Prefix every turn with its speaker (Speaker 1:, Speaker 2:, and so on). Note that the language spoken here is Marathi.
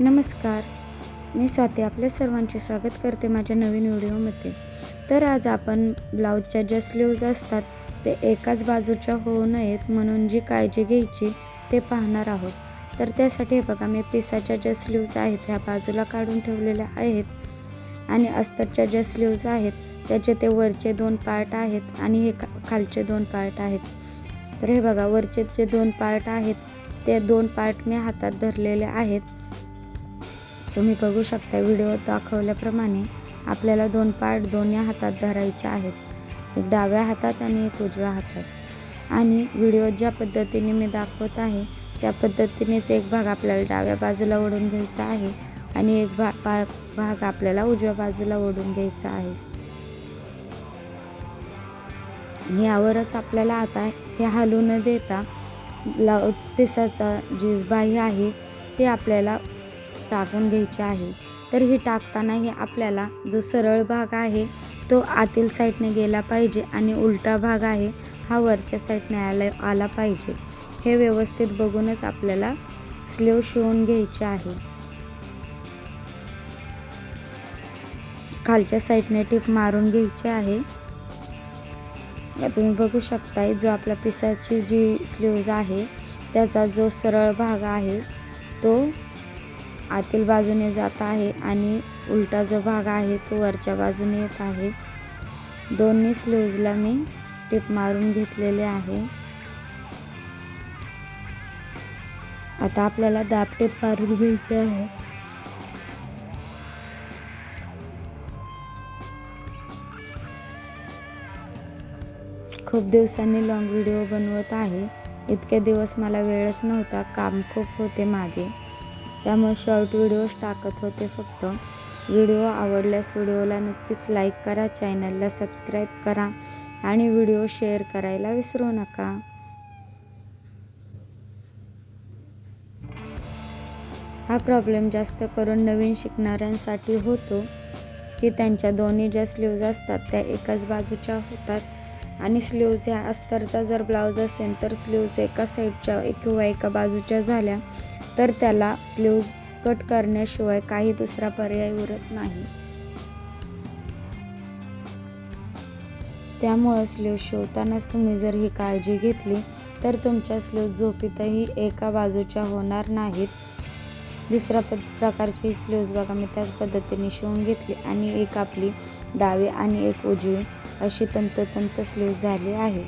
Speaker 1: नमस्कार. मी स्वाती आपल्या सर्वांचे स्वागत करते माझ्या नवीन व्हिडिओमध्ये. तर आज आपण ब्लाऊजच्या ज्या स्लीव्ज असतात ते एकाच बाजूच्या होऊ नयेत म्हणून जी काळजी घ्यायची ते पाहणार आहोत. तर त्यासाठी हे बघा मी पिसाच्या ज्या स्लीव्ज आहेत ह्या बाजूला काढून ठेवलेल्या आहेत आणि अस्तरच्या ज्या स्लीव्ज आहेत त्याचे ते वरचे दोन पार्ट आहेत आणि हे खालचे दोन पार्ट आहेत. तर हे बघा वरचे जे दोन पार्ट आहेत ते दोन पार्ट मी हातात धरलेले आहेत. तुम्ही बघू शकता व्हिडिओ दाखवल्याप्रमाणे आपल्याला दोन पार्ट दोन्ही हातात धरायचे आहेत. एक डाव्या हातात आणि एक उजव्या हातात. आणि व्हिडिओ ज्या पद्धतीने मी दाखवत आहे त्या पद्धतीनेच एक भाग आपल्याला डाव्या बाजूला ओढून घ्यायचा आहे आणि एक भा पा भाग आपल्याला उजव्या बाजूला ओढून घ्यायचा आहे. यावरच आपल्याला आता हे हलू न देता ब्लाऊज पिसाचा जी बाही आहे ते आपल्याला टाकून घ्यायची आहे. तर ही टाकतानाही आपल्याला जो सरळ भाग आहे तो आतील साईडने गेला पाहिजे आणि उलटा भाग आहे हा वरच्या साईडने आला आला पाहिजे. हे व्यवस्थित बघूनच आपल्याला स्लीव शिवून घ्यायचे आहे. खालच्या साईडने टिप मारून घ्यायची आहे. तुम्ही बघू शकताय जो आपल्या पिसाची जी स्लीव्ज आहे त्याचा जो सरळ भाग आहे तो आतील बाजूने जात आहे आणि उलटा जो भाग आहे तो वरच्या बाजूने येत आहे. दोन्ही स्लीव्जला मी टिप मारून घेतलेले आहे. आता आपल्याला दाब टिप मारून घ्यायची आहे. खूप दिवसांनी लॉंग व्हिडिओ बनवत आहे. इतके दिवस मला वेळच नव्हता. काम खूप होते मागे. त्यामुळे शॉर्ट व्हिडिओज टाकत होते फक्त. व्हिडिओ आवडल्यास व्हिडिओला नक्कीच लाईक करा चॅनलला सबस्क्राईब करा आणि व्हिडिओ शेअर करायला विसरू नका. हा प्रॉब्लेम जास्त करून नवीन शिकणाऱ्यांसाठी होतो की त्यांच्या दोन्ही ज्या स्लीव्ज असतात त्या एकाच बाजूच्या होतात. आणि स्लीव्ज अस्तरचा जर ब्लाऊज असेल तर स्लीव्ज एका साईडच्या किंवा एका बाजूच्या झाल्या तर त्याला स्लीव्ज कट करण्याशिवाय काही दुसरा पर्याय उरत नाही. त्यामुळं स्लीव शिवतानाच तुम्ही जर ही काळजी घेतली तर तुमच्या स्लीव झोपीतही एका बाजूच्या होणार नाहीत. दुसऱ्या पद प्रकारची स्लीव्ज बघा. मी त्याच पद्धतीने शिवून घेतली आणि एक आपली डावी आणि एक उजवी अशी तंतोतंत स्लीव झाली आहे.